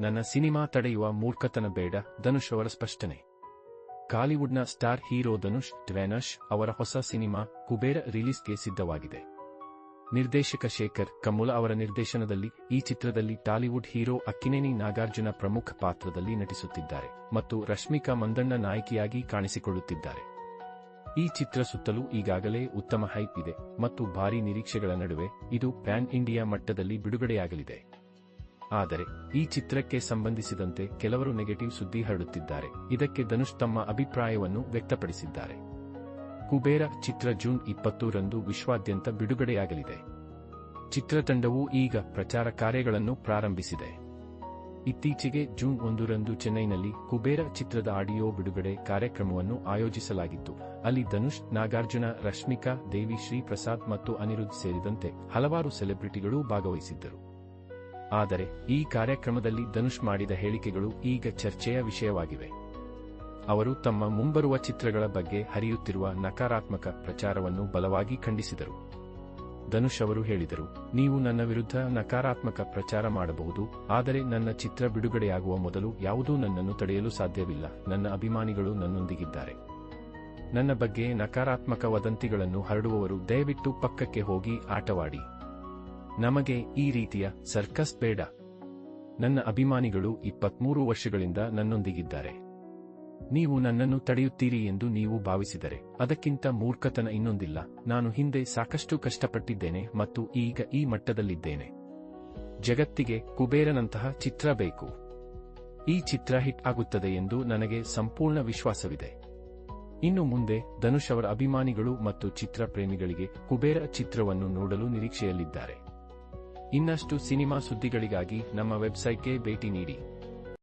ನನ್ನ ಸಿನಿಮಾ ತಡೆಯುವ ಮೂರ್ಖತನ ಬೇಡ, ಧನುಷ್ ಅವರ ಸ್ಪಷ್ಟನೆ. ಕಾಲಿವುಡ್ನ ಸ್ಟಾರ್ ಹೀರೋ ಧನುಷ್ ಟ್ವೆನಶ್ ಅವರ ಹೊಸ ಸಿನಿಮಾ, ಕುಬೇರ ರಿಲೀಸ್ಗೆ ಸಿದ್ಧವಾಗಿದೆ. ನಿರ್ದೇಶಕ ಶೇಖರ್ ಕಮುಲ ಅವರ ನಿರ್ದೇಶನದಲ್ಲಿ, ಈ ಚಿತ್ರದಲ್ಲಿ ಟಾಲಿವುಡ್ ಹೀರೋ ಅಕ್ಕಿನೇನಿ ನಾಗಾರ್ಜುನ ಪ್ರಮುಖ ಪಾತ್ರದಲ್ಲಿ ನಟಿಸುತ್ತಿದ್ದಾರೆ ಮತ್ತು ರಶ್ಮಿಕಾ ಮಂದಣ್ಣ ನಾಯಕಿಯಾಗಿ ಕಾಣಿಸಿಕೊಳ್ಳುತ್ತಿದ್ದಾರೆ. ಈ ಚಿತ್ರ ಸುತ್ತಲೂ ಈಗಾಗಲೇ ಉತ್ತಮ ಹೈಪ್ ಇದೆ ಮತ್ತು ಭಾರೀ ನಿರೀಕ್ಷೆಗಳ ನಡುವೆ ಇದು ಪ್ಯಾನ್ ಇಂಡಿಯಾ ಮಟ್ಟದಲ್ಲಿ ಬಿಡುಗಡೆಯಾಗಲಿದೆ. ಆದರೆ ಈ ಚಿತ್ರಕ್ಕೆ ಸಂಬಂಧಿಸಿದಂತೆ ಕೆಲವರು ನೆಗೆಟಿವ್ ಸುದ್ದಿ ಹರಡುತ್ತಿದ್ದಾರೆ. ಇದಕ್ಕೆ ಧನುಷ್ ತಮ್ಮ ಅಭಿಪ್ರಾಯವನ್ನು ವ್ಯಕ್ತಪಡಿಸಿದ್ದಾರೆ. ಕುಬೇರ ಚಿತ್ರ ಜೂನ್ ಇಪ್ಪತ್ತೂರಂದು ವಿಶ್ವಾದ್ಯಂತ ಬಿಡುಗಡೆಯಾಗಲಿದೆ. ಚಿತ್ರತಂಡವು ಈಗ ಪ್ರಚಾರ ಕಾರ್ಯಗಳನ್ನು ಪ್ರಾರಂಭಿಸಿದೆ. ಇತ್ತೀಚೆಗೆ ಜೂನ್ ಒಂದರಂದು ಚೆನ್ನೈನಲ್ಲಿ ಕುಬೇರ ಚಿತ್ರದ ಆಡಿಯೋ ಬಿಡುಗಡೆ ಕಾರ್ಯಕ್ರಮವನ್ನು ಆಯೋಜಿಸಲಾಗಿತ್ತು. ಅಲ್ಲಿ ಧನುಷ್, ನಾಗಾರ್ಜುನ, ರಶ್ಮಿಕಾ, ದೇವಿ ಶ್ರೀ ಪ್ರಸಾದ್ ಮತ್ತು ಅನಿರುದ್ಧ್ ಸೇರಿದಂತೆ ಹಲವಾರು ಸೆಲೆಬ್ರಿಟಿಗಳು ಭಾಗವಹಿಸಿದ್ದರು. ಆದರೆ ಈ ಕಾರ್ಯಕ್ರಮದಲ್ಲಿ ಧನುಷ್ ಮಾಡಿದ ಹೇಳಿಕೆಗಳು ಈಗ ಚರ್ಚೆಯ ವಿಷಯವಾಗಿವೆ. ಅವರು ತಮ್ಮ ಮುಂಬರುವ ಚಿತ್ರಗಳ ಬಗ್ಗೆ ಹರಿಯುತ್ತಿರುವ ನಕಾರಾತ್ಮಕ ಪ್ರಚಾರವನ್ನು ಬಲವಾಗಿ ಖಂಡಿಸಿದರು. ಧನುಷ್ ಅವರು ಹೇಳಿದರು, ನೀವು ನನ್ನ ವಿರುದ್ಧ ನಕಾರಾತ್ಮಕ ಪ್ರಚಾರ ಮಾಡಬಹುದು, ಆದರೆ ನನ್ನ ಚಿತ್ರ ಬಿಡುಗಡೆಯಾಗುವ ಮೊದಲು ಯಾವುದೂ ನನ್ನನ್ನು ತಡೆಯಲು ಸಾಧ್ಯವಿಲ್ಲ, ನನ್ನ ಅಭಿಮಾನಿಗಳು ನನ್ನೊಂದಿಗಿದ್ದಾರೆ. ನನ್ನ ಬಗ್ಗೆ ನಕಾರಾತ್ಮಕ ವದಂತಿಗಳನ್ನು ಹರಡುವವರು ದಯವಿಟ್ಟು ಪಕ್ಕಕ್ಕೆ ಹೋಗಿ ಆಟವಾಡಿ. ನಮಗೆ ಈ ರೀತಿಯ ಸರ್ಕಸ್ ಬೇಡ. ನನ್ನ ಅಭಿಮಾನಿಗಳು ಇಪ್ಪತ್ಮೂರು ವರ್ಷಗಳಿಂದ ನನ್ನೊಂದಿಗಿದ್ದಾರೆ. ನೀವು ನನ್ನನ್ನು ತಡೆಯುತ್ತೀರಿ ಎಂದು ನೀವು ಭಾವಿಸಿದರೆ, ಅದಕ್ಕಿಂತ ಮೂರ್ಖತನ ಇನ್ನೊಂದಿಲ್ಲ. ನಾನು ಹಿಂದೆ ಸಾಕಷ್ಟು ಕಷ್ಟಪಟ್ಟಿದ್ದೇನೆ ಮತ್ತು ಈಗ ಈ ಮಟ್ಟದಲ್ಲಿದ್ದೇನೆ. ಜಗತ್ತಿಗೆ ಕುಬೇರನಂತಹ ಚಿತ್ರ ಬೇಕು. ಈ ಚಿತ್ರ ಹಿಟ್ ಆಗುತ್ತದೆ ಎಂದು ನನಗೆ ಸಂಪೂರ್ಣ ವಿಶ್ವಾಸವಿದೆ. ಇನ್ನು ಮುಂದೆ ಧನುಷ್ ಅವರ ಅಭಿಮಾನಿಗಳು ಮತ್ತು ಚಿತ್ರ ಪ್ರೇಮಿಗಳಿಗೆ ಕುಬೇರ ಚಿತ್ರವನ್ನು ನೋಡಲು ನಿರೀಕ್ಷೆಯಲ್ಲಿದ್ದಾರೆ. ಇನ್ನಷ್ಟು ಸಿನಿಮಾ ಸುದ್ದಿಗಳಿಗಾಗಿ ನಮ್ಮ ವೆಬ್ಸೈಟ್ಗೆ ಭೇಟಿ ನೀಡಿ.